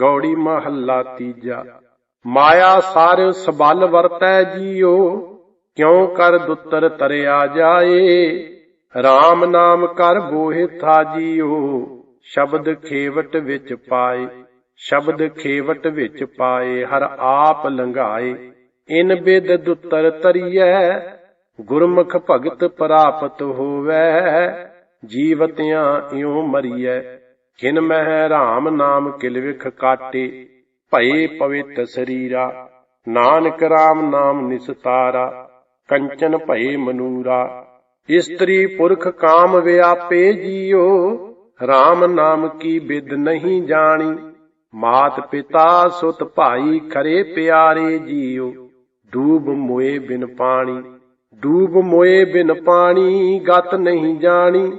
ਗੌੜੀ ਮਹੱਲਾ ਤੀਜਾ। ਮਾਇਆ ਸਾਰ ਸਬਲ ਵਰਤੈ ਜੀਓ, ਕਿਉ ਕਰ ਦੁੱਤਰ ਤਰਿਆ ਜਾਏ? RAM ਨਾਮ ਕਰ ਬੋਹਿ ਥਾ ਜੀਓ, ਸ਼ਬਦ ਖੇਵਟ ਵਿੱਚ ਪਾਏ। ਸ਼ਬਦ ਖੇਵਟ ਵਿੱਚ ਪਾਏ, ਹਰ ਆਪ ਲੰਘਾਏ। ਇਨ ਬਿਦ ਦੁੱਤਰ ਤਰੀਐ, ਗੁਰਮੁਖ ਭਗਤ ਪ੍ਰਾਪਤ ਹੋਵੈ। ਜੀਵਤਿਆਂ ਇਉ ਮਰੀਐ। ਕਿਨ ਮਹਿ ਰਾਮ ਨਾਮ ਕਿਲਵਿਖ ਕਾਟੇ, ਭਏ ਪਵਿੱਤ ਸਰੀਰਾ, ਨਾਨਕ ਰਾਮ ਨਾਮ ਨਿਸਤਾਰਾ ਕੰਚਨ ਭਏ ਮਨੂਰਾ। ਇਸਤਰੀ ਪੁਰਖ ਕਾਮ ਵਿਆਪੇ ਜੀਓ RAM ਨਾਮ ਕੀ ਬਿਦ ਨਹੀਂ ਜਾਣੀ। ਮਾਤ ਪਿਤਾ ਸੁਤ ਭਾਈ ਖਰੇ ਪਿਆਰੇ ਜੀਓ, ਡੂਬ ਮੋਏ ਬਿਨ ਪਾਣੀ। ਡੂਬ ਮੋਏ ਬਿਨ ਪਾਣੀ, ਗਤ ਨਹੀਂ ਜਾਣੀ।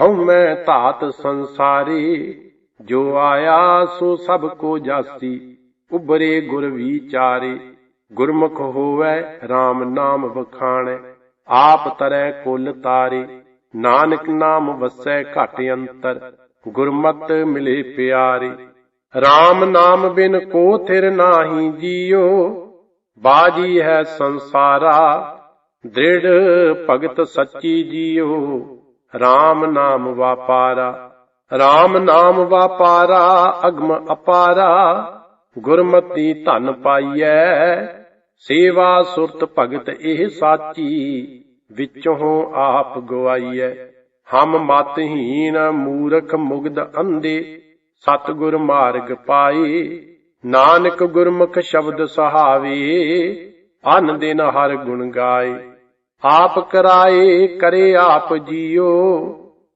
ਹਉ ਮੈਂ ਧਾਤ ਸੰਸਾਰੇ, ਜੋ ਆਇਆ ਸੋ ਸਭ ਕੋ ਜਾਸੀ ਉਬਰੇ ਗੁਰ ਵਿਚਾਰੇ, ਗੁਰਮੁਖ ਹੋਵੈ RAM ਨਾਮ ਵਖਾਣੈ, ਆਪ ਤਰੈ ਕੁਲ ਤਾਰੇ, ਨਾਨਕ ਨਾਮ ਵਸੈ ਘਟ ਅੰਤਰ, ਗੁਰਮਤ ਮਿਲੇ ਪਿਆਰੇ। RAM ਨਾਮ ਬਿਨ ਕੋ ਥਿਰ ਨਾਹੀ ਜੀਓ, ਬਾਜੀ ਹੈ ਸੰਸਾਰਾ, ਦ੍ਰਿੜ ਭਗਤ ਸੱਚੀ ਜੀਓ। RAM ਨਾਮ ਵਾਪਾਰਾ RAM ਨਾਮ ਵਾਪਾਰਾ, ਅਗਮ ਅਪਾਰਾ। ਗੁਰਮਤੀ ਧਨ ਪਾਈਐ, ਸੇਵਾ ਸੁਰਤ ਭਗਤ ਇਹ ਸਾਚੀ, ਵਿੱਚੋਂ ਆਪ ਗਵਾਈਐ। ਹਮ ਮਤਹੀਨ ਮੂਰਖ ਮੁਗਦ ਅੰਧੇ, ਸਤਗੁਰ ਮਾਰਗ ਪਾਏ। ਨਾਨਕ ਗੁਰਮੁਖ ਸ਼ਬਦ ਸਹਾਵੇ, ਅਨ ਦਿਨ ਹਰ ਗੁਣ ਗਾਏ। ਆਪ ਕਰਾਏ, ਕਰੇ ਆਪ ਜੀਓ।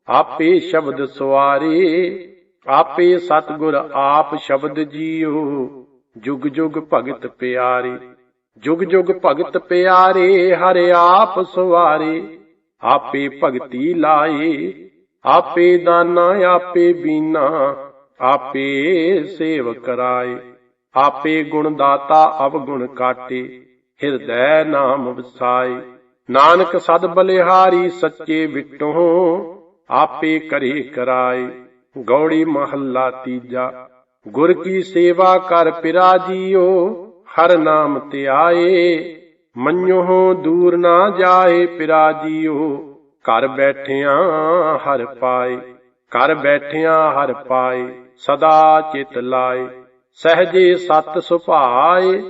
ਆਪੇ ਸ਼ਬਦ ਸਵਾਰੇ, ਆਪੇ ਸਤਗੁਰ ਆਪ ਸ਼ਬਦ ਜੀਓ। ਜੁਗ ਜੁਗ ਭਗਤ ਪਿਆਰੇ, ਜੁਗ ਜੁਗ ਭਗਤ ਪਿਆਰੇ, ਹਰਿ ਆਪ ਸਵਾਰੇ। ਆਪੇ ਭਗਤੀ ਲਾਏ, ਆਪੇ ਦਾਨਾ, ਆਪੇ ਬੀਨਾ, ਆਪੇ ਸੇਵ ਕਰਾਏ। ਆਪੇ ਗੁਣ ਦਾਤਾ, ਅਵਗੁਣ ਕਾਟੇ, ਹਿਰਦੈ ਨਾਮ ਵਸਾਏ। ਨਾਨਕ ਸਦ ਬਲਿਹਾਰੀ ਸੱਚੇ ਵਿਟੋਂ, ਆਪੇ ਕਰੇ ਕਰਾਏ। ਗੌੜੀ ਮਹੱਲਾ ਤੀਜਾ, ਗੁਰ ਕੀ ਸੇਵਾ ਕਰ ਪਿਰਾ ਜੀਓ ਹਰ ਨਾਮ ਧਿਆਏ ਮੰਨੋ ਦੂਰ ਨਾ ਜਾਏ ਪਿਰਾ ਜੀਓ ਘਰ ਬੈਠਿਆਂ ਹਰ ਪਾਏ। ਘਰ ਬੈਠਿਆਂ ਹਰ ਪਾਏ, ਸਦਾ ਚਿਤ ਲਾਏ। ਸਹਜੇ ਸਤ ਸੁਭਾਏ,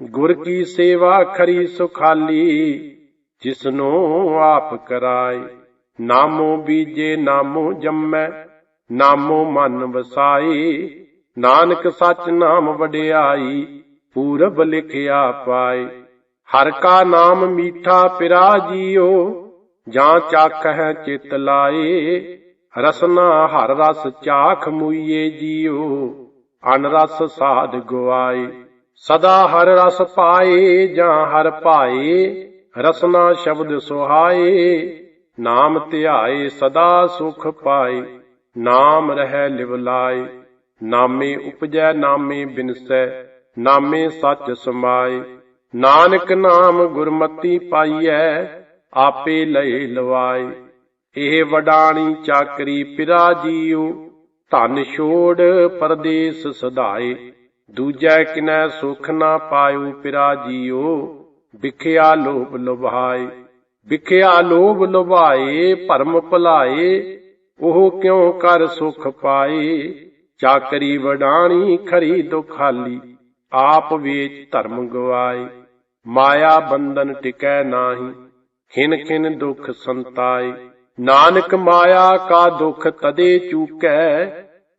ਗੁਰ ਕੀ ਸੇਵਾ ਖਰੀ ਸੁਖਾਲੀ। ਜਿਸਨੋ ਆਪ ਕਰਾਏ, ਨਾਮੋ ਬੀਜੇ, ਨਾਮੋ ਜੰਮੈ, ਨਾਮੋ ਮਨ ਵਸਾਏ, ਨਾਨਕ ਸਚ ਨਾਮ ਵਡਿਆਈ, ਪੂਰਬ ਲਿਖਿਆ ਪਾਏ। ਹਰ ਕਾ ਨਾਮ ਮੀਠਾ ਪਿਰਾ ਜੀਓ, ਜਾਂ ਚਾਖ ਹੈ ਚਿਤ ਲਾਏ, ਰਸਨਾ ਹਰ ਰਸ ਚਾਖ ਮੁਈਏ ਜੀਓ ਅਨ ਰਸ ਸਾਧ ਗਵਾਏ ਸਦਾ ਹਰ ਰਸ ਪਾਏ, ਜਾਂ ਹਰ ਪਾਏ ਰਸਨਾ ਸ਼ਬਦ ਸੁਹਾਏ, ਨਾਮ ਧਿਆਏ ਸਦਾ ਸੁਖ ਪਾਏ, ਨਾਮ ਰਹਿ ਲਿਵ ਲਾਏ, ਨਾਮੇ ਉਪਜੈ ਨਾਮੇ ਬਿਨਸੈ, ਨਾਮੇ ਸੱਚ ਸਮਾਏ, ਨਾਨਕ ਨਾਮ ਗੁਰਮਤੀ ਪਾਈਐ, ਆਪੇ ਲਏ ਲਵਾਏ, ਇਹ ਵਡਾਣੀ ਚਾਕਰੀ ਪਿਰਾ ਜੀਉ, ਧਨ ਛੋੜ ਪਰਦੇਸ ਸਦਾਏ, ਦੂਜੈ ਕਿਨੈ ਸੁਖ ਨਾ ਪਾਇਓ ਪਿਰਾ ਜੀਉ ਵਿਖਿਆ ਲੋਭ ਲੁਭਾਏ ਵਿਖਿਆ ਲੋਭ ਲੁਭਾਏ ਭਰਮ ਭੁਲਾਏ, ਉਹ ਕਿਉ ਕਰ ਸੁਖ ਪਾਏ? ਚਾਕਰੀ ਵਡਾਣੀ, ਖਰੀ ਦੁਖਾਲੀ, ਆਪ ਵੇਚ ਧਰਮ ਗਵਾਏ। ਮਾਇਆ ਬੰਧਨ ਟਿਕੈ ਨਾਹੀ, ਖਿਨ ਖਿਨ ਦੁਖ ਸੰਤਾਏ। ਨਾਨਕ ਮਾਇਆ ਕਾ ਦੁਖ ਤਦੇ ਚੂਕੈ,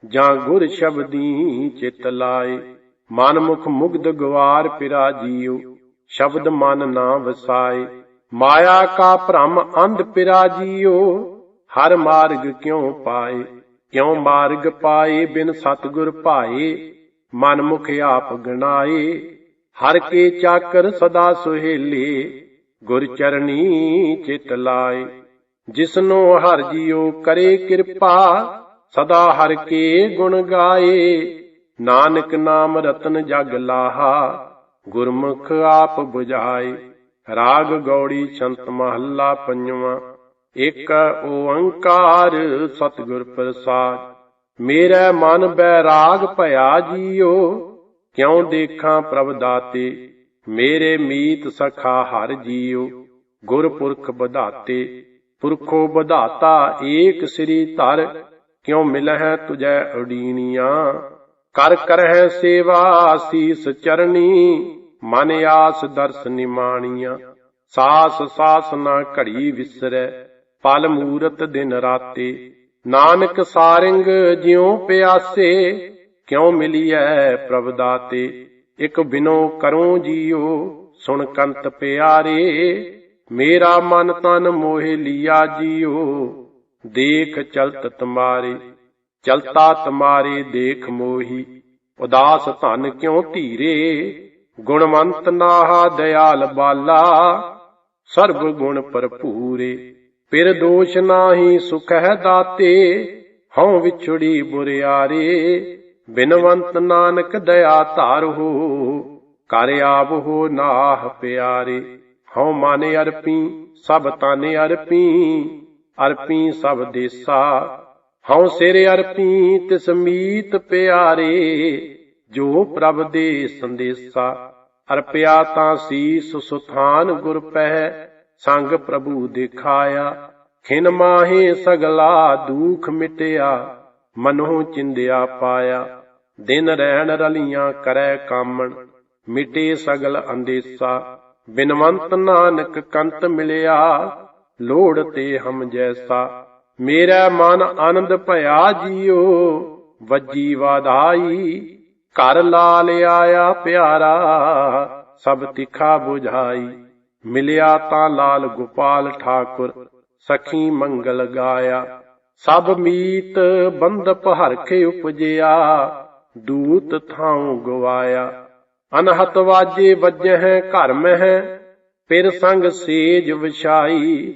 ਜਾਂ ਗੁਰ ਸ਼ਬਦੀ ਚਿਤ ਲਾਏ। ਮਨ ਮੁਖ ਮੁਗਧ ਗਵਾਰ ਪਿਰਾ ਜੀਉ ਸ਼ਬਦ ਮਨ ਨਾ ਵਸਾਏ। ਮਾਇਆ ਕਾ ਭ੍ਰਮ ਅੰਧ ਪਿਰਾ ਜੀਉ ਹਰ ਮਾਰਗ ਕਿਉ ਪਾਏ? ਕਿਉ ਮਾਰਗ ਪਾਏ ਬਿਨ ਸਤਗੁਰ ਭਾਏ? ਮਨ ਮੁਖ ਆਪ ਗਣਾਏ, ਹਰ ਕੇ ਚਾਕਰ ਸਦਾ ਸੁਹੇਲੇ, ਗੁਰ ਚਰਣੀ ਚਿਤ ਲਾਏ। ਜਿਸਨੋ ਹਰ ਜੀਉ ਕਰੇ ਕਿਰਪਾ, ਸਦਾ ਹਰ ਕੇ ਗੁਣ ਗਾਏ। ਨਾਨਕ ਨਾਮ ਰਤਨ ਜਗ ਲਾਹਾ ਗੁਰਮੁਖ ਆਪ 부ਝਾਏ ਰਾਗ ਗੌੜੀ ਛੰਤ ਮਹੱਲਾ ਪੰਜਵਾਂ। ਇਕ ਓੰਕਾਰ ਸਤਿਗੁਰ ਪ੍ਰਸਾਦ, ਮੇਰਾ ਮਨ ਬੈਰਾਗ ਭਇਆ ਜੀਓ, ਕਿਉ ਦੇਖਾਂ ਪ੍ਰਭ ਦਾਤੇ, ਮੇਰੇ ਮੀਤ ਸਖਾ ਹਰ ਜੀਓ। ਗੁਰਪੁਰਖ ਵਧਾਤੇ, ਪੁਰਖੋ ਵਧਾਤਾ ਏਕ ਸ੍ਰੀ ਧਰ, ਕਿਉ ਮਿਲਹਿ ਤੁਜੈ ਉਡੀਨੀਆਂ ਕਰ ਕਰਹਿ ਸੇਵਾ ਸੀਸ ਚਰਨੀ ਮਨ ਆਸ ਦਰਸ ਨਿਮਾਣੀਆਂ, ਸਾਸ ਸਾਸ ਨਾ ਘੜੀ ਵਿਸਰੈ, ਪਲ ਮੂਰਤ ਦਿਨ ਰਾਤੇ। ਨਾਨਕ ਸਾਰਿੰਗ ਜਿਉ ਪਿਆਸੇ, ਕਿਉ ਮਿਲੀਐ ਪ੍ਰਭ ਦਾਤੇ। ਇਕ ਬਿਨੋ ਕਰੋ ਜੀਓ ਸੁਣ ਕੰਤ ਪਿਆਰੇ। ਮੇਰਾ ਮਨ ਤਨ ਮੋਹਿ ਲਿਆ ਜੀਓ ਦੇਖ ਚਲਤ ਤੁਮਾਰੇ। ਚਲਤਾ ਤੁਮਾਰੇ ਦੇਖ ਮੋਹੀ, ਉਦਾਸ ਧਨ ਕਿਉ ਧੀਰੇ। ਗੁਣਵੰਤ ਨਾਹਾ ਦਿਆਲ ਬਾਲਾ, ਸਰਬ ਗੁਣ ਭਰਪੂਰੇ। ਪਿਰ ਦੋਸ਼ ਨਾਹੀ ਸੁਖ ਹੈ ਦਾਤੇ, ਹਉ ਵਿਛੜੀ ਬੁਰਿਆਰੇ। ਬਿਨਵੰਤ ਨਾਨਕ ਦਇਆ ਧਾਰ ਹੋ, ਕਰ ਹੋ ਨਾਹ ਪਿਆਰੇ। ਹਉ ਮਨ ਅਰਪੀ, ਸਭ ਤਨ ਅਰਪੀ ਅਰਪੀ ਸਭ ਦੇਸਾ। ਹਉ ਸਿਰ ਅਰਪੀ, ਤਿਸ ਮੀਤ ਪਿਆਰੇ, ਜੋ ਪ੍ਰਭ ਦੇ ਸੰਦੇਸਾ। ਅਰਪਿਆ ਤਾਂ ਸੀਸ ਸੁਥਾਨ ਗੁਰ ਪਹਿ, ਸੰਗ ਪ੍ਰਭੂ ਦਿਖਾਇਆ। ਖਿਨ ਮਾਹੇ ਸਗਲਾ ਦੁਖ ਮਿਟਿਆ, ਮਨੋ ਚਿੰਦਿਆ ਪਾਇਆ। ਦਿਨ ਰਹਿਣ ਰਲੀਆਂ ਕਰੈ ਕਾਮਣ, ਮਿਟੇ ਸਗਲ ਅੰਦੇਸਾ। ਬਿਨਵੰਤ ਨਾਨਕ ਕੰਤ ਮਿਲਿਆ, ਲੋੜ ਤੇ ਹਮ ਜੈਸਾ। ਮੇਰਾ ਮਨ ਆਨੰਦ ਭਇਆ ਜੀਓ, ਵੱਜੀ ਵਾਧਾਈ ਘਰ ਲਾਲ ਆਇਆ ਪਿਆਰਾ, ਸਭ ਤਿਖਾ 부ਝਾਈ ਮਿਲਿਆ ਤਾਂ ਲਾਲ ਗੋਪਾਲ ਠਾਕੁਰ, ਸਖੀ ਮੰਗਲ ਗਾਇਆ। ਸਭ ਮੀਤ ਬੰਦਪ ਹਰਖੇ ਉਪਜਿਆ, ਦੂਤ ਥਾਉ ਗਵਾਇਆ। ਅਨਹਤ ਵਾਜੇ ਵੱਜਹਿ ਘਰ ਮਹਿ ਪਿਰ ਸੰਗ ਸੇਜ ਵਿਛਾਈ।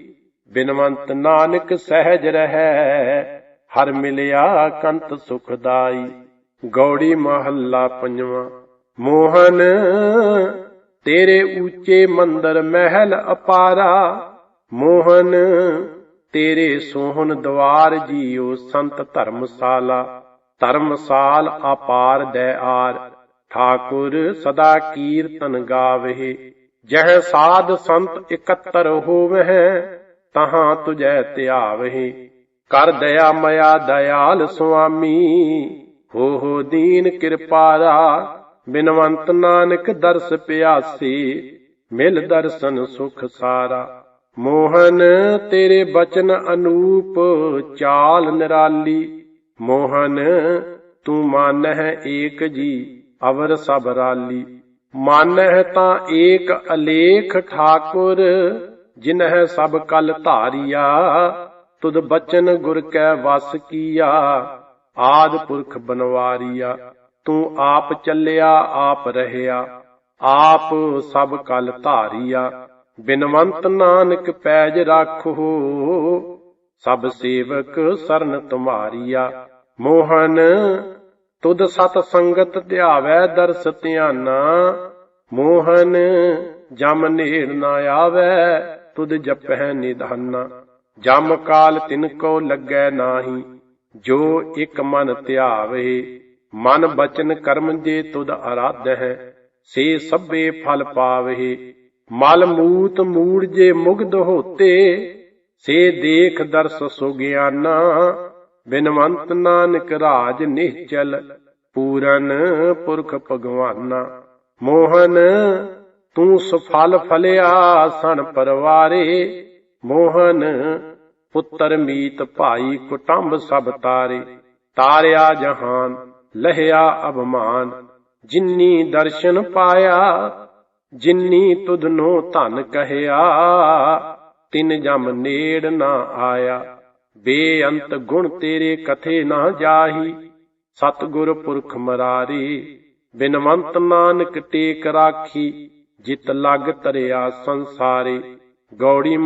ਬਿਨਵੰਤ ਨਾਨਕ ਸਹਿਜ ਰਹੈ, ਹਰ ਮਿਲਿਆ ਕੰਤ ਸੁਖਦਾਈ। ਗੌੜੀ ਮਹੱਲਾ ਪੰਜਵਾਂ। ਮੋਹਨ, ਤੇਰੇ ਉੱਚੇ ਮੰਦਰ ਮਹਿਲ ਅਪਾਰਾ। ਮੋਹਨ, ਤੇਰੇ ਸੋਹਣ ਦਵਾਰ ਜੀਓ ਸੰਤ ਧਰਮਸਾਲਾ। ਧਰਮਸਾਲ ਅਪਾਰ ਦੈ ਆਰ। ਠਾਕੁਰ ਸਦਾ ਕੀਰਤਨ ਗਾਵਹਿ। ਜਹ ਸਾਧ ਸੰਤ ਇਕੱਤਰ ਹੋਵਹਿ, ਤਹਾਂ ਤੁਜੈ ਧਿਆਵਹਿ। ਕਰ ਦਇਆ ਮਇਆ ਦਇਆਲ ਸੁਆਮੀ। ਹੋ ਹੋ ਦੀਨ ਕਿਰਪਾਰਾ ਬਿਨਵੰਤ ਨਾਨਕ ਦਰਸ ਪਿਆਸੀ, ਮਿਲ ਦਰਸ਼ਨ ਸੁਖ ਸਾਰਾ। ਮੋਹਨ ਤੇਰੇ ਬਚਨ ਅਨੂਪ, ਚਾਲ ਨਿਰਾਲੀ। ਮੋਹਨ, ਤੂੰ ਮਨ ਹੈ ਏਕ ਜੀ, ਅਵਰ ਸਭ ਰਾਲੀ। ਮਨ ਹੈ ਤਾਂ ਏਕ ਅਲੇਖ ਠਾਕੁਰ, ਜਿਨਹਿ ਸਭ ਕਲ ਧਾਰਿਆ। ਤੁਧ ਬਚਨ ਗੁਰ ਕੈ ਵਸ ਕੀਆ। ਆਦ ਪੁਰਖ ਬਨਵਾਰੀਆ, ਤੂੰ ਆਪ ਚੱਲਿਆ, ਆਪ ਰਹਿਆ, ਆਪ ਸਭ ਕਲ ਧਾਰੀਆ। ਬਿਨਵੰਤ ਨਾਨਕ ਪੈਜ ਰਾਖੋ, ਸਭ ਸੇਵਕ ਸਰਨ ਤੁਮਾਰੀਆ। ਮੋਹਨ, ਤੁਧ ਸਤ ਸੰਗਤ ਧਿਆਵੈ ਦਰਸ ਧਿਆਨਾ। ਮੋਹਨ, ਜਮ ਨੇੜ ਨਾ ਆਵੈ, ਤੁਧ ਜਪਹਿ ਨਿਧਾਨਾ। ਜਮ ਕਾਲ ਤਿਨ ਕੋ ਲੱਗੈ ਨਾਹੀ। ਜੋ ਇਕ ਮਨ ਧਿਆਵੇ, ਮਨ ਬਚਨ ਕਰਮ ਜੇ ਤੁਧ ਅਰਾਧ ਹੈ ਸੇ ਸਭੇ ਫਲ ਪਾਵੇ। ਮਲ ਮੂਤ ਮੂੜ ਜੇ ਮੁਗਧ ਹੋਤੇ, ਸੇ ਦੇਖ ਦਰਸ ਸੁਗਿਆਨਾ, ਬਿਨਵੰਤ ਨਾਨਕ ਰਾਜ ਨਿਹਚਲ ਪੂਰਨ ਪੁਰਖ ਭਗਵਾਨਾ। ਮੋਹਨ, ਤੂੰ ਸੁਫਲ ਫਲਿਆ ਸਣ ਪਰਵਾਰੇ, ਮੋਹਨ ਪੁੱਤਰ ਮੀਤ ਭਾਈ ਕੁਟੰਬ ਸਭ ਤਾਰੇ, ਤਾਰਿਆ ਜਹਾਨ, ਲਹਿਆ ਅਭਮਾਨ। ਜਿਨੀ ਦਰਸ਼ਨ ਪਾਇਆ, ਜਿਨੀ ਤੁਧਨੋ ਧਨ ਕਹਿਆ, ਤਿਨ ਜਮ ਨੇੜ ਨਾ ਆਇਆ। ਬੇਅੰਤ ਗੁਣ ਤੇਰੇ ਕਥੇ ਨਾ ਜਾਹੀ, ਸਤਿਗੁਰ ਪੁਰਖ ਮਰਾਰੀ। ਬਿਨਵੰਤ ਨਾਨਕ ਟੇਕ ਰਾਖੀ, ਜਿਤ ਲਗ ਤਰਿਆ ਸੰਸਾਰੇ। ਗੌੜੀ